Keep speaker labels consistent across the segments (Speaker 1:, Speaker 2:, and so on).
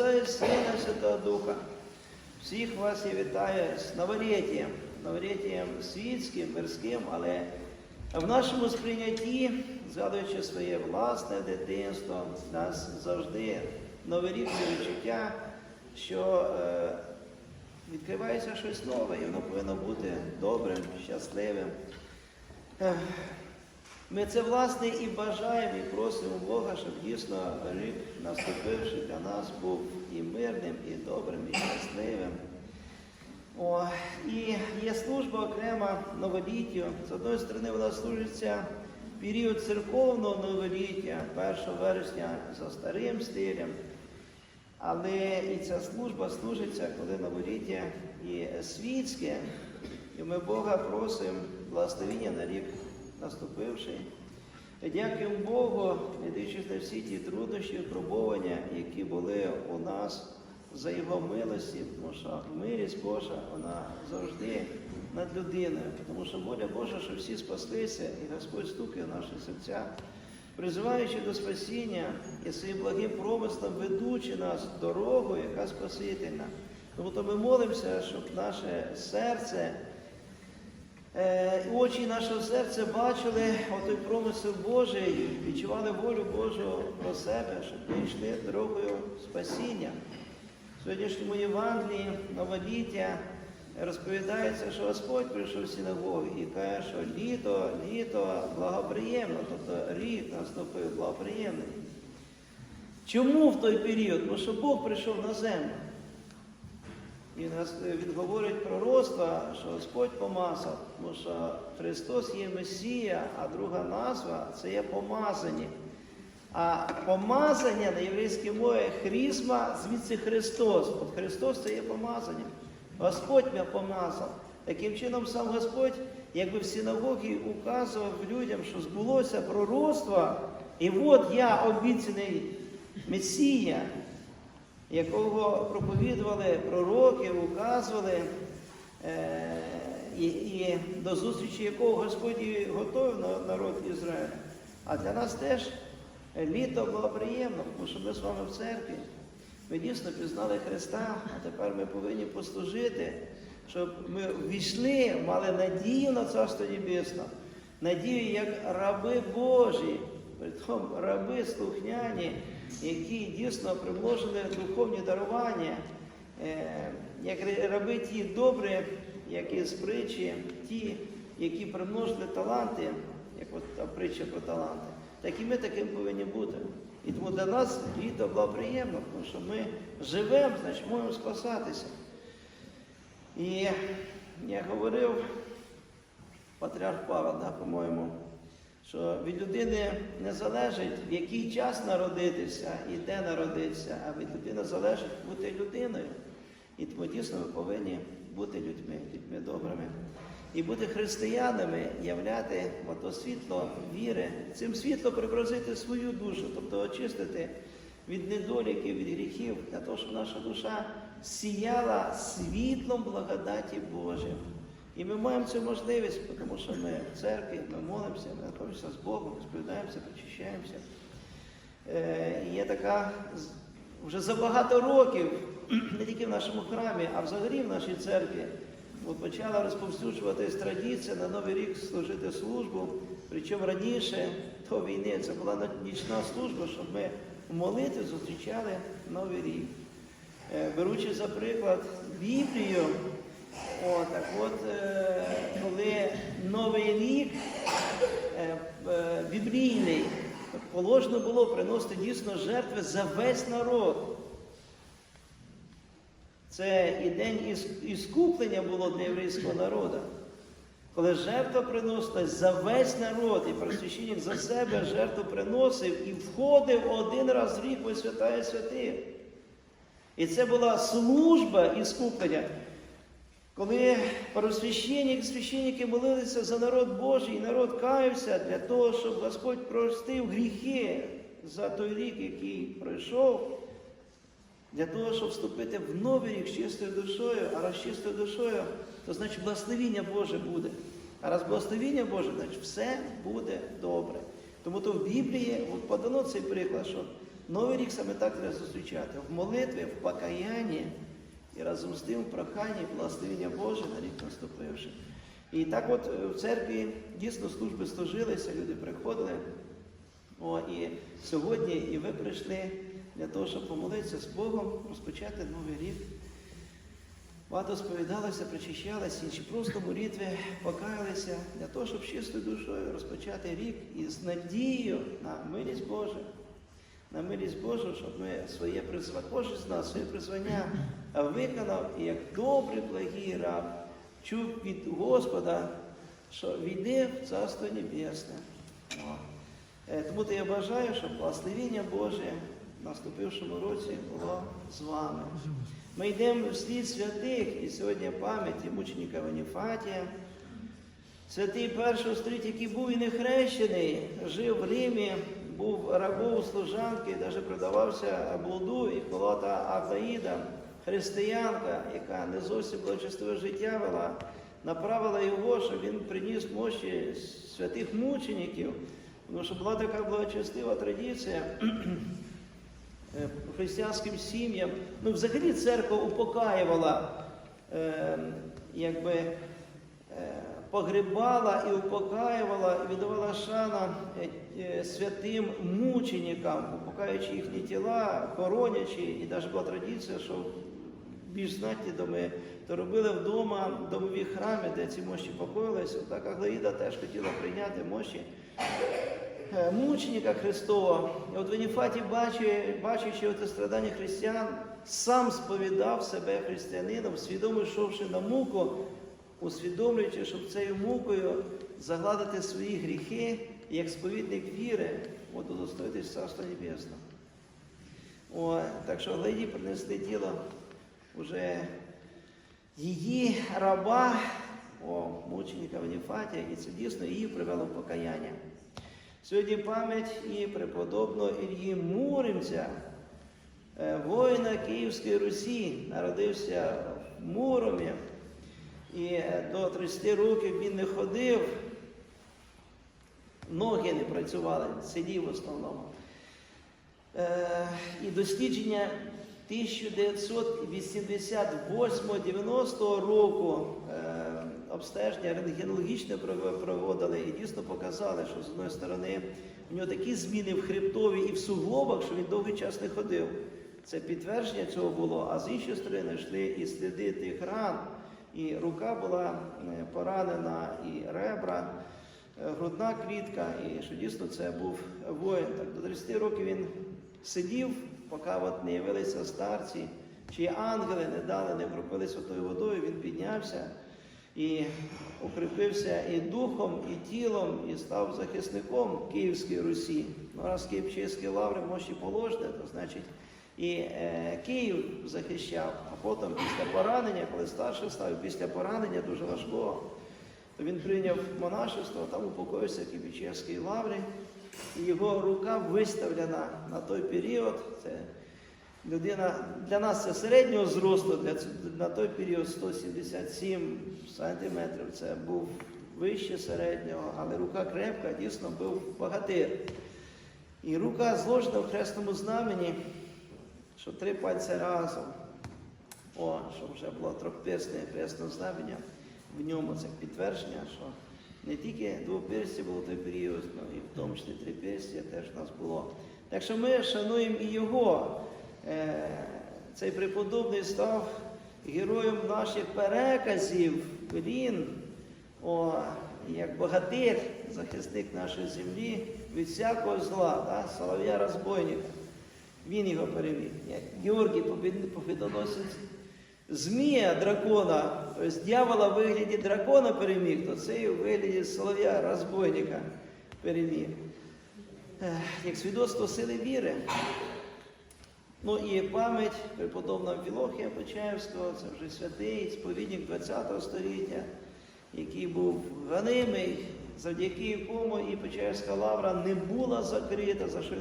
Speaker 1: Отця і Сина Святого Духа. Всіх вас я вітаю з новоріттям, новоріттям світським, мирським, але в нашому сприйнятті, згадуючи своє власне дитинство, нас завжди це відчуття, що е, відкривається щось нове, і воно повинно бути добрим, щасливим. Ми це власне і бажаємо, і просимо Бога, щоб дійсно рік наступивши для нас був і мирним, і добрим, і щасливим. О, і є служба окрема новоліттю. З одної сторони, вона служиться в період церковного новоліття, 1 вересня за старим стилем. Але і ця служба служиться, коли новоліття і світське, і ми Бога просимо благословення на рік наступивший. І Дякуємо Богу, не дивлячись на всі ті труднощі, випробування, які були у нас за Його милості, тому що милість Божа, вона завжди над людиною, тому що воля Божа, щоб всі спаслися, і Господь стукає в наші серця, призиваючи до спасіння і своїм благим промислом ведучи нас дорогою, яка спасительна. Тому то ми молимося, щоб наше серце. Е, Очі нашого серця бачили отой промисел Божий, відчували волю Божу про себе, щоб ми йшли дорогою спасіння. В сьогоднішньому Євангелії новоліття розповідається, що Господь прийшов в синагогу і каже, що літо, літо благоприємно, тобто рік наступив благоприємний. Чому в той період? Тому що Бог прийшов на землю. Він, роз- він говорить пророцтва, що Господь помазав, тому що Христос є Месія, а друга назва це є помазані. А помазання на єврейській мові хрізма, звідси Христос. От Христос це є помазання. Господь мене помазав. Таким чином, сам Господь, якби в синагогі указував людям, що збулося пророцтво, і от я обіцяний Месія, якого проповідували пророки, указували, е, і, і до зустрічі якого Господь готовий на- народ Ізраїля. А для нас теж літо було приємно, тому що ми з вами в церкві. Ми дійсно пізнали Христа, а тепер ми повинні послужити, щоб ми війшли, мали надію на Царство Небесне, надію як раби Божі, притом раби слухняні, які дійсно примножили духовні дарування, е, як раби ті добрі, як із притчі, ті, які примножили таланти, як от та притча про таланти, так і ми таким повинні бути. І тому для нас літо було приємно, тому що ми живемо, значить можемо спасатися. І я говорив, патріарх Павел, да, по-моєму, що від людини не залежить, в який час народитися і де народитися, а від людини залежить бути людиною. І тому дійсно ми повинні бути людьми, людьми добрими. І бути християнами, являти ото світло віри, цим світло преобразити свою душу, тобто очистити від недоліків, від гріхів, для того, щоб наша душа сіяла світлом благодаті Божої. І ми маємо цю можливість, тому що ми в церкві, ми молимося, ми знаходимося з Богом, сповідаємося, причащаємося. Е, є така вже за багато років, не тільки в нашому храмі, а взагалі в нашій церкві, от почала розповсюджуватись традиція на Новий рік служити службу. Причому раніше до війни це була нічна служба, щоб ми в молитві зустрічали Новий рік. Е, Беручи за приклад Біблію, о, так от, е, коли Новий рік е, е, біблійний, положено було приносити дійсно жертви за весь народ. Це і день іс- іскуплення було для єврейського народу. Коли жертва приносилась за весь народ, і просвященник за себе жертву приносив і входив один раз в рік у святая святих. І це була служба іскуплення. Коли первосвященник, священники молилися за народ Божий, і народ каявся для того, щоб Господь простив гріхи за той рік, який пройшов, для того, щоб вступити в новий рік з чистою душою, а раз чистою душою, то значить благословіння Боже буде. А раз благословіння Боже, значить все буде добре. Тому то в Біблії от подано цей приклад, що Новий рік саме так треба зустрічати. В молитві, в покаянні і разом з тим в проханні благословення Боже на рік наступивши. І так от е, в церкві дійсно служби служилися, люди приходили. О, і сьогодні і ви прийшли для того, щоб помолитися з Богом, розпочати новий рік. Багато сповідалися, причащалися, інші просто молитви покаялися для того, щоб чистою душою розпочати рік із надією на милість Божу. На милість Божу, щоб ми своє призвання, кожен з нас своє призвання виконав і як добрий благий раб чув від Господа, що війде в Царство Небесне. Е, Тому то я бажаю, щоб благословіння Боже в наступившому році було з вами. Ми йдемо вслід святих, і сьогодні пам'яті мученика Ваніфатія. Святий першого століття, який був і не хрещений, жив в Римі, був рабом служанки, навіть продавався блуду і колота Аглаїда, християнка, яка не зовсім благочестиве життя вела, направила його, щоб він приніс мощі святих мучеників, тому що була така благочестива традиція. е, християнським сім'ям. Ну, взагалі церква упокаювала, е, якби е, погребала і упокаювала, і віддавала шана е, е, святим мученикам, упокаючи їхні тіла, хоронячи, і навіть була традиція, що більш знатні доми, то робили вдома домові храми, де ці мощі покоїлися. Так Аглаїда теж хотіла прийняти мощі е, мученика Христова. І от Веніфаті, бачи- бачачи оте страдання християн, сам сповідав себе християнином, свідомо йшовши на муку, усвідомлюючи, щоб цією мукою загладити свої гріхи, як сповідник віри, от удостоїтись Царства Небесного. Так що Леді принесли тіло вже її раба, о, мученика Веніфатія, і це дійсно її привело в покаяння. Сьогодні пам'ять і преподобного Ільї Муримця, е, воїна Київської Русі, народився в Муромі, і до 30 років він не ходив, ноги не працювали, сидів в основному. Е, І дослідження 1988-90 року е, обстеження рентгенологічне проводили і дійсно показали, що з одної сторони у нього такі зміни в хребтові і в суглобах, що він довгий час не ходив. Це підтвердження цього було, а з іншої сторони йшли і сліди тих ран, і рука була е, поранена, і ребра е, грудна клітка, і що дійсно це був воїн. Так, до 30 років він сидів, поки от не явилися старці, чи ангели не дали, не кропили святою водою, він піднявся і укріпився і духом, і тілом, і став захисником Київської Русі. Ну, раз Київчиські лаври мощі положені, то значить і е, Київ захищав, а потім після поранення, коли старший став, після поранення дуже важкого, то він прийняв монашество, там упокоївся в Києвічевській лаврі, і його рука виставлена на той період. Це людина для нас це середнього зросту, для, на той період 177 сантиметрів. Це був вище середнього, але рука крепка, дійсно був богатир. І рука зложена в хресному знамені, що три пальці разом. О, що вже було трьохписне хресне знамення. В ньому це підтвердження, що не тільки двоперсті було той період, але і в тому числі триперстя теж у нас було. Так що ми шануємо і його. Е, Цей преподобний став героєм наших переказів. Він, о, як богатир, захисник нашої землі від всякого зла, да? солов'я розбойника. Він його переміг. Як Георгій Побід- Побідоносець змія дракона, тобто дьявола в вигляді дракона переміг, то цей у вигляді солов'я розбойника переміг. Як свідоцтво сили віри. Ну і пам'ять преподобного Філохія Почаївського, це вже святий, сповідник ХХ століття, який був ганимий, завдяки якому і Почаївська лавра не була закрита, за що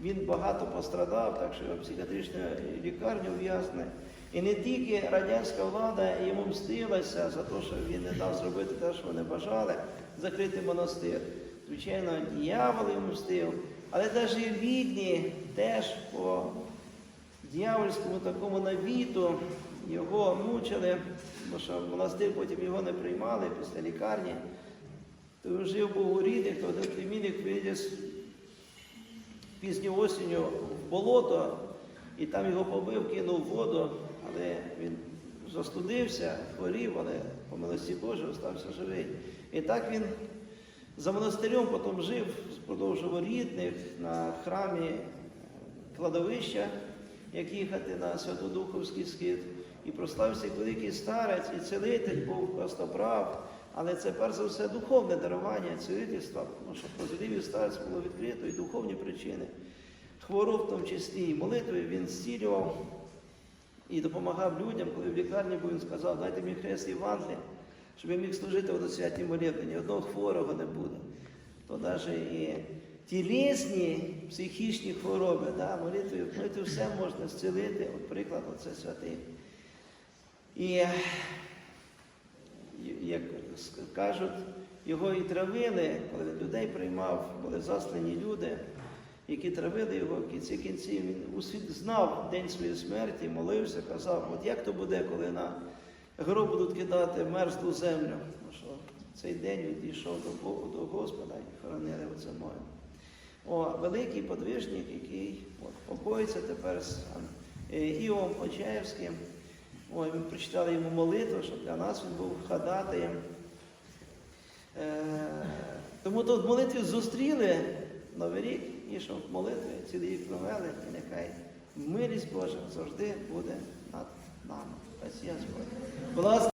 Speaker 1: багато пострадав, так що його психіатрична лікарня ув'язне. І не тільки радянська влада йому мстилася за те, що він не дав зробити те, що вони бажали, закрити монастир. Звичайно, дьявол йому мстив, але навіть рідні теж по дьявольському такому навіту його мучили, бо що монастир потім його не приймали після лікарні. То жив був у рідних, то один племінник виліз пізньою осінню в болото, і там його побив, кинув воду, але він застудився, хворів, але по милості Божій остався живий. І так він за монастирем потім жив, продовжував рідних на храмі кладовища, як їхати на Святодуховський схід. І прославився як великий старець, і цілитель був костоправ, але це перш за все духовне дарування цілительства, тому що про зрівів старець було відкрито і духовні причини. Хвороб в тому числі і молитвою він зцілював і допомагав людям, коли в лікарні був, він сказав, дайте мені хрест Євангелія, щоб я міг служити в святій молитві, ні одного хворого не буде. То навіть і тілесні психічні хвороби, да, молитвою, молитвою все можна зцілити. От приклад, оце святий. І як кажуть, його і травили, коли людей приймав, були заслані люди, які травили його в кінці кінців. Він знав день своєї смерті, молився, казав, от як то буде, коли на гроб будуть кидати мерзлу землю. Тому що цей день він дійшов до Бога, до Господа і хоронили оце моє. О, великий подвижник, який от, покоїться тепер з е, Іовом Почаєвським. Ой, ми прочитали йому молитву, щоб для нас він був ходатаєм. Е, тому тут молитві зустріли Новий рік, і щоб молитви цілий рік провели, і нехай милість Божа завжди буде над нами. Власне,